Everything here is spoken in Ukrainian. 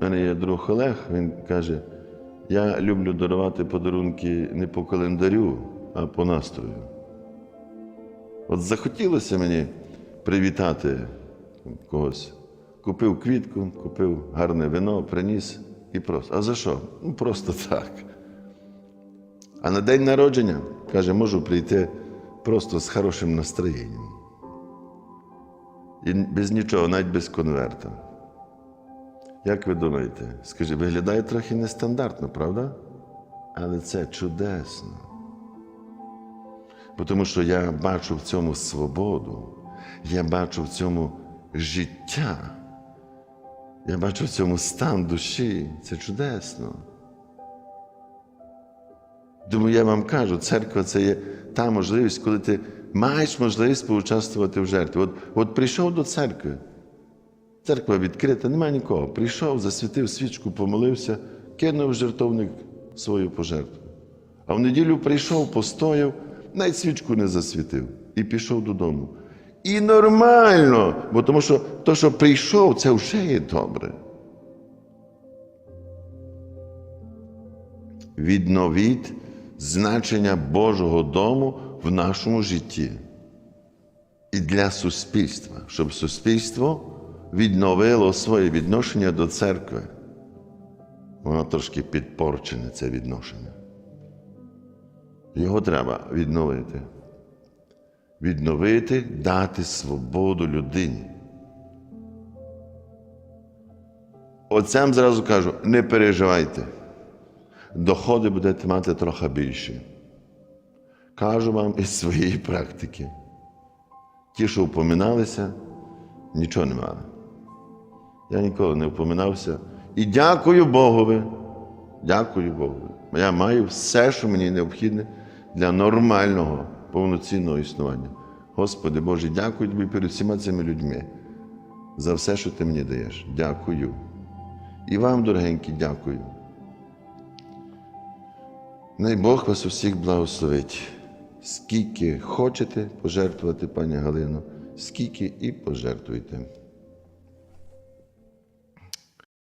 У мене є друг Олег, він каже: я люблю дарувати подарунки не по календарю, а по настрою. От захотілося мені привітати когось. Купив квітку, купив гарне вино, приніс і просто. А за що? Ну просто так. А на день народження, каже, можу прийти просто з хорошим настроєнням. І без нічого, навіть без конверта. Як ви думаєте? Скажи, виглядає трохи нестандартно, правда? Але це чудесно. Тому що я бачу в цьому свободу, я бачу в цьому життя, я бачу в цьому стан душі. Це чудесно. Думаю, я вам кажу, церква це є та можливість, коли ти маєш можливість поучаствувати в жертві. От, от прийшов до церкви, церква відкрита, немає нікого. Прийшов, засвітив свічку, помолився, кинув жертовник свою пожертву. А в неділю прийшов, постояв, навіть свічку не засвітив і пішов додому. І нормально, бо тому що то, що прийшов, це вже є добре. Відновіть значення Божого дому в нашому житті і для суспільства, щоб суспільство відновило своє відношення до церкви. Воно трошки підпорчене, це відношення. Його треба відновити. Відновити, дати свободу людині. Отцям зразу кажу, не переживайте. Доходи будете мати трохи більше. Кажу вам із своєї практики. Ті, що впоминалися, нічого не мали. Я ніколи не впоминався. І дякую Богові. Дякую Богові. Я маю все, що мені необхідне для нормального, повноцінного існування. Господи Боже, дякую тобі перед всіма цими людьми за все, що ти мені даєш. Дякую. І вам, дорогенькі, дякую. Най Бог вас усіх благословить. Скільки хочете пожертвувати, пані Галино, скільки і пожертвуйте.